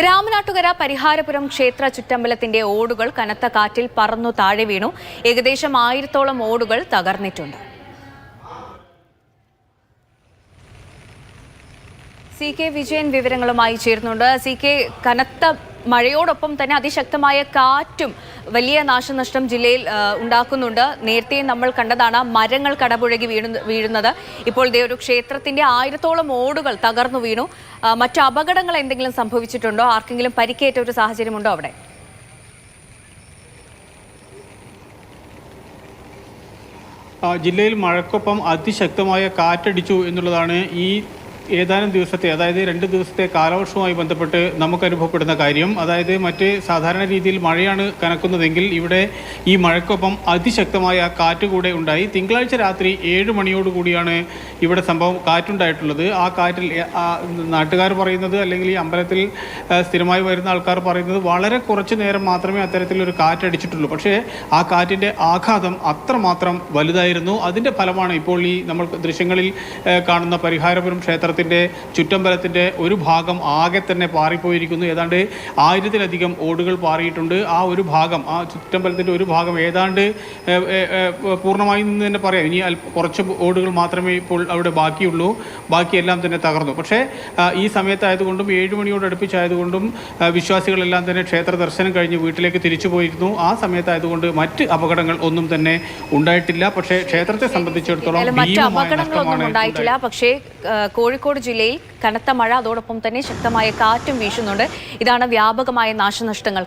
രാമനാട്ടുകര പരിഹാരപുരം ക്ഷേത്ര ചുറ്റമ്പലത്തിന്റെ ഓടുകൾ കനത്ത കാറ്റിൽ പറന്നു താഴെ വീണു. ഏകദേശം ആയിരത്തോളം ഓടുകൾ തകർന്നിട്ടുണ്ട്. സി കെ വിജയൻ വിവരങ്ങളുമായി ചേർന്നുണ്ട് സി കെ കനത്ത മഴയോടൊപ്പം തന്നെ അതിശക്തമായ കാറ്റും വലിയ നാശനഷ്ടം ജില്ലയിൽ ഉണ്ടാക്കുന്നുണ്ട്. നേരത്തെ നമ്മൾ കണ്ടതാണ് മരങ്ങൾ കടപുഴകി വീണു വീഴുന്നത്. ഇപ്പോൾ ദേ ഒരു ക്ഷേത്രത്തിന്റെ ആയിരത്തോളം ഓടുകൾ തകർന്നു വീണു. മറ്റു അപകടങ്ങൾ എന്തെങ്കിലും സംഭവിച്ചിട്ടുണ്ടോ? ആർക്കെങ്കിലും പരിക്കേറ്റ ഒരു സാഹചര്യമുണ്ടോ അവിടെ? ജില്ലയിൽ മഴക്കൊപ്പം അതിശക്തമായ കാറ്റടിച്ചു എന്നുള്ളതാണ് ഈ ഏതാനും ദിവസത്തെ അതായത് രണ്ട് ദിവസത്തെ കാലവർഷവുമായി ബന്ധപ്പെട്ട് നമുക്ക് അനുഭവപ്പെടുന്ന കാര്യം. അതായത് മറ്റ് സാധാരണ രീതിയിൽ മഴയാണ് കനക്കുന്നതെങ്കിൽ ഇവിടെ ഈ മഴക്കൊപ്പം അതിശക്തമായ കാറ്റ് കൂടെ ഉണ്ടായി. തിങ്കളാഴ്ച രാത്രി ഏഴ് മണിയോടുകൂടിയാണ് ഇവിടെ സംഭവം കാറ്റുണ്ടായിട്ടുള്ളത്. ആ കാറ്റിൽ നാട്ടുകാർ പറയുന്നത് അല്ലെങ്കിൽ ഈ അമ്പലത്തിൽ സ്ഥിരമായി വരുന്ന ആൾക്കാർ പറയുന്നത് വളരെ കുറച്ച് നേരം മാത്രമേ അത്തരത്തിലൊരു കാറ്റടിച്ചിട്ടുള്ളൂ. പക്ഷേ ആ കാറ്റിന്റെ ആഘാതം അത്രമാത്രം വലുതായിരുന്നു. അതിന്റെ ഫലമാണ് ഇപ്പോൾ ഈ നമ്മൾ ദൃശ്യങ്ങളിൽ കാണുന്ന പരിഹാരപുരം ക്ഷേത്രത്തിന്റെ ചുറ്റമ്പലത്തിന്റെ ഒരു ഭാഗം ആകെ തന്നെ പാറിപ്പോയിരിക്കുന്നു. ഏതാണ്ട് ആയിരത്തിലധികം ഓടുകൾ പാറിയിട്ടുണ്ട്. ആ ഒരു ഭാഗം ആ ചുറ്റമ്പലത്തിന്റെ ഒരു ഭാഗം ഏതാണ്ട് പൂർണമായി എന്ന് തന്നെ പറയാം. ഇനി കുറച്ച് ഓടുകൾ മാത്രമേ ഇപ്പോൾ അവിടെ ബാക്കിയുള്ളൂ. ബാക്കിയെല്ലാം തന്നെ തകർന്നു. പക്ഷേ ഈ സമയത്തായതുകൊണ്ടും ഏഴ് മണിയോട് അടുപ്പിച്ചായതുകൊണ്ടും ആ, വിശ്വാസികളെല്ലാം തന്നെ ക്ഷേത്ര ദർശനം കഴിഞ്ഞ് വീട്ടിലേക്ക് തിരിച്ചു പോയിരുന്നു. ആ സമയത്തായതുകൊണ്ട് മറ്റ് അപകടങ്ങൾ ഒന്നും തന്നെ ഉണ്ടായിട്ടില്ല. പക്ഷേ ക്ഷേത്രത്തെ സംബന്ധിച്ചിടത്തോളം മറ്റു അപകടങ്ങളൊന്നും ഉണ്ടായിട്ടില്ല. പക്ഷേ ആ, കോഴിക്കോട് ജില്ലയിൽ കനത്ത മഴ അതോടൊപ്പം തന്നെ ശക്തമായ കാറ്റും വീശുന്നുണ്ട്. ഇതാണ് വ്യാപകമായ നാശനഷ്ടങ്ങൾ